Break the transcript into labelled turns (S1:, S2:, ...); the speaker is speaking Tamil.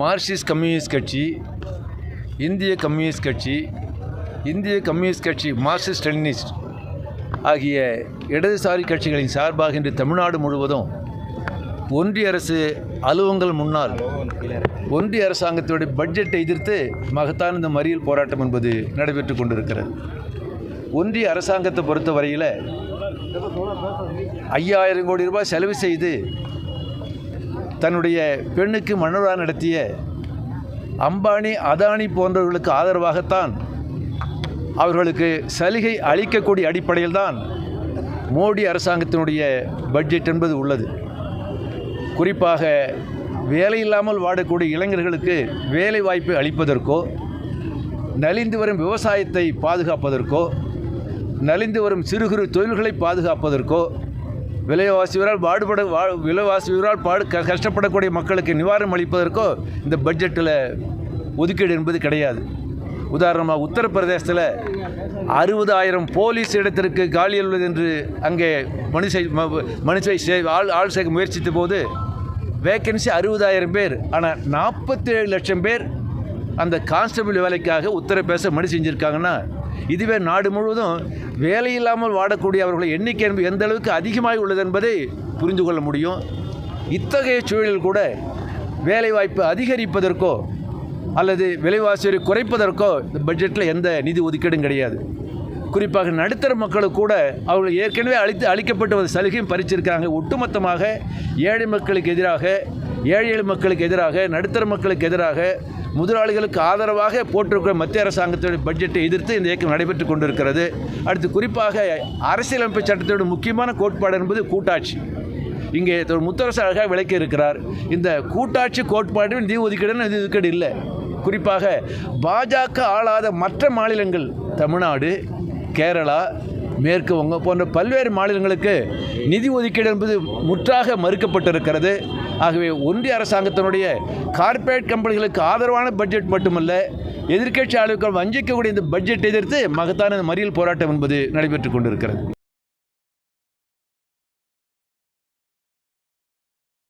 S1: மார்க்சிஸ்ட் கம்யூனிஸ்ட் கட்சி இந்திய கம்யூனிஸ்ட் கட்சி இந்திய கம்யூனிஸ்ட் கட்சி மார்க்சிஸ்ட் லெனினிஸ்ட் ஆகிய இடதுசாரி கட்சிகளின் சார்பாக இன்று தமிழ்நாடு முழுவதும் ஒன்றிய அரசு அலுவலங்கள் முன்னால் ஒன்றிய அரசாங்கத்துடைய பட்ஜெட்டை எதிர்த்து மகத்தான இந்த மறியல் போராட்டம் என்பது நடைபெற்று கொண்டிருக்கிறது. ஒன்றிய அரசாங்கத்தை பொறுத்தவரையில் ஐயாயிரம் கோடி ரூபாய் செலவு செய்து தன்னுடைய பெண்ணுக்கு மன்னரா நடத்திய அம்பானி அதானி போன்றவர்களுக்கு ஆதரவாகத்தான் அவர்களுக்கு சலுகை அளிக்கக்கூடிய அடிப்படையில் தான் மோடி அரசாங்கத்தினுடைய பட்ஜெட் என்பது உள்ளது. குறிப்பாக வேலை இல்லாமல் வாடக்கூடிய இளைஞர்களுக்கு வேலை வாய்ப்பை அளிப்பதற்கோ நலிந்து வரும் விவசாயத்தை பாதுகாப்பதற்கோ நலிந்து வரும் சிறு குறு தொழில்களை பாதுகாப்பதற்கோ விலைவாசி பாடுபட வா விலைவாசியவரால் பாடு க கஷ்டப்படக்கூடிய மக்களுக்கு நிவாரணம் அளிப்பதற்கோ இந்த பட்ஜெட்டில் ஒதுக்கீடு என்பது கிடையாது. உதாரணமாக உத்தரப்பிரதேசத்தில் அறுபதாயிரம் போலீஸ் இடத்திற்கு காலி உள்ளது என்று அங்கே மனுஷை மனுஷை சே ஆள் ஆள் சேர்க்க முயற்சித்த போது வேக்கன்சி அறுபதாயிரம் பேர் ஆனால் நாற்பத்தேழு லட்சம் பேர் அந்த கான்ஸ்டபிள் வேலைக்காக உத்தரப்பிரதேச மணி செஞ்சுருக்காங்கன்னா இதுவே நாடு முழுவதும் வேலை இல்லாமல் வாடக்கூடிய அவர்களை எண்ணிக்கை என்பது எந்த அளவுக்கு அதிகமாக உள்ளது என்பதை புரிந்து கொள்ள முடியும். இத்தகைய சூழலில் கூட வேலைவாய்ப்பு அதிகரிப்பதற்கோ அல்லது விலைவாசியை குறைப்பதற்கோ இந்த பட்ஜெட்டில் எந்த நிதி ஒதுக்கீடும் கிடையாது. குறிப்பாக நடுத்தர மக்களுக்கு கூட அவர்கள் ஏற்கனவே அளித்து அளிக்கப்பட்டு ஒரு சலுகையும் பறிச்சிருக்காங்க. ஒட்டுமொத்தமாக ஏழை மக்களுக்கு எதிராக ஏழை மக்களுக்கு எதிராக நடுத்தர மக்களுக்கு எதிராக முதலாளிகளுக்கு ஆதரவாக போட்டிருக்கிற மத்திய அரசாங்கத்துடைய பட்ஜெட்டை எதிர்த்து இந்த இயக்கம் நடைபெற்று கொண்டிருக்கிறது. அடுத்து குறிப்பாக அரசியலமைப்பு சட்டத்தோட முக்கியமான கோட்பாடு என்பது கூட்டாட்சி. இங்கே முத்தரசு அழகாக விளக்கி இருக்கிறார் இந்த கூட்டாட்சி கோட்பாடு நிதி ஒதுக்கீடு நிதி ஒதுக்கீடு இல்லை. குறிப்பாக பாஜக ஆளாத மற்ற மாநிலங்கள் தமிழ்நாடு கேரளா மேற்கு வங்கம் போன்ற பல்வேறு மாநிலங்களுக்கு நிதி ஒதுக்கீடு என்பது முற்றாக மறுக்கப்பட்டிருக்கிறது. ஆகவே ஒன்றிய அரசாங்கத்தினுடைய கார்ப்பரேட் கம்பெனிகளுக்கு ஆதரவான பட்ஜெட் மட்டுமல்ல எதிர்க்கட்சி ஆளுக்கள் வஞ்சிக்கக்கூடிய இந்த பட்ஜெட் எதிர்த்து மகத்தான மறியல் போராட்டம் என்பது நடைபெற்று கொண்டிருக்கிறது.